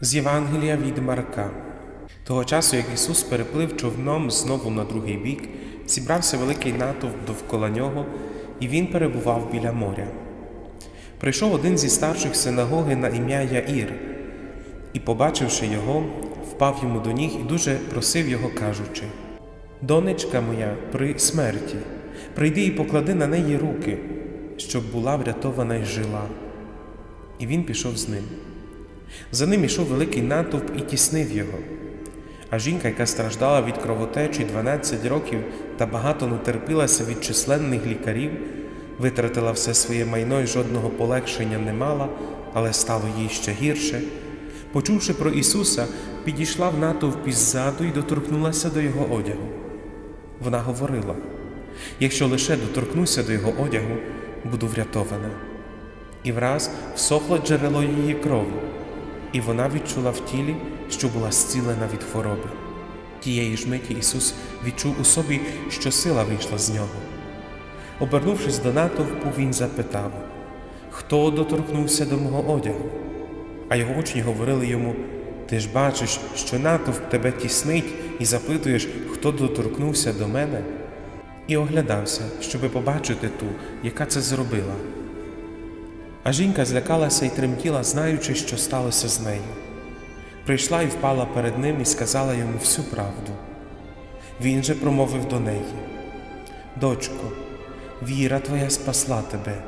З Євангелія від Марка. Того часу, як Ісус переплив човном знову на другий бік, зібрався великий натовп довкола нього, і він перебував біля моря. Прийшов один зі старших синагоги на ім'я Яїр, і, побачивши його, впав йому до ніг і дуже просив його, кажучи: Донечка моя при смерті, прийди і поклади на неї руки, щоб була врятована й жила. І він пішов з ним. За ним ішов великий натовп і тіснив його. А жінка, яка страждала від кровотечі 12 років та багато натерпілася від численних лікарів, витратила все своє майно і жодного полегшення не мала, але стало їй ще гірше. Почувши про Ісуса, підійшла в натовпі ззаду і доторкнулася до Його одягу. Вона говорила: якщо лише доторкнуся до Його одягу, буду врятована. І враз всохло джерело її крові, і вона відчула в тілі, що була зцілена від хвороби. Тієї ж миті Ісус відчув у собі, що сила вийшла з нього. Обернувшись до натовпу, Він запитав, хто доторкнувся до мого одягу? А його учні говорили йому: Ти ж бачиш, що натовп тебе тіснить, і запитуєш, хто доторкнувся до мене? І оглядався, щоби побачити ту, яка це зробила. А жінка злякалася і тремтіла, знаючи, що сталося з нею. Прийшла і впала перед ним і сказала йому всю правду. Він же промовив до неї: Дочко, віра твоя спасла тебе.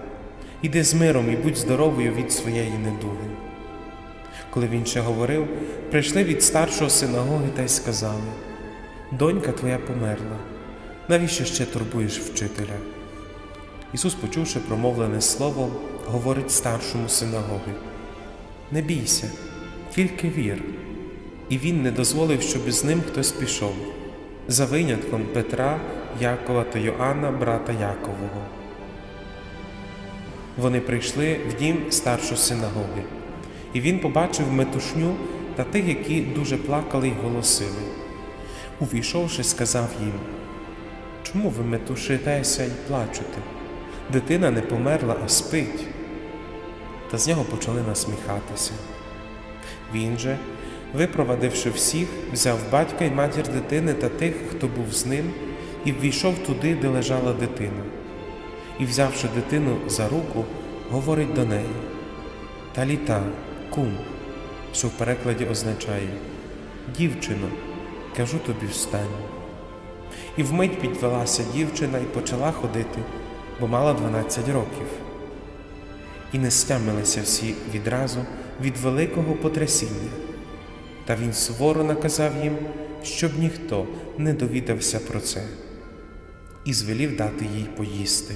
Іди з миром і будь здоровою від своєї недуги. Коли він ще говорив, прийшли від старшого синагоги та й сказали: Донька твоя померла, навіщо ще турбуєш вчителя? Ісус, почувши промовлене слово, говорить старшому синагоги: Не бійся, тільки вір. І він не дозволив, щоб з ним хтось пішов, за винятком Петра, Якова та Йоанна, брата Якового. Вони прийшли в дім старшої синагоги, і він побачив метушню та тих, які дуже плакали й голосили. Увійшовши, сказав їм: Чому ви метушитеся й плачете? Дитина не померла, а спить. Та з нього почали насміхатися. Він же, випровадивши всіх, взяв батька й матір дитини та тих, хто був з ним, і ввійшов туди, де лежала дитина. І, взявши дитину за руку, говорить до неї: Таліта, кум, що в перекладі означає Дівчино, кажу тобі встань. І вмить підвелася дівчина і почала ходити, бо мала 12 років. І не стямилися всі відразу від великого потрясіння. Та він суворо наказав їм, щоб ніхто не довідався про це, і звелів дати їй поїсти.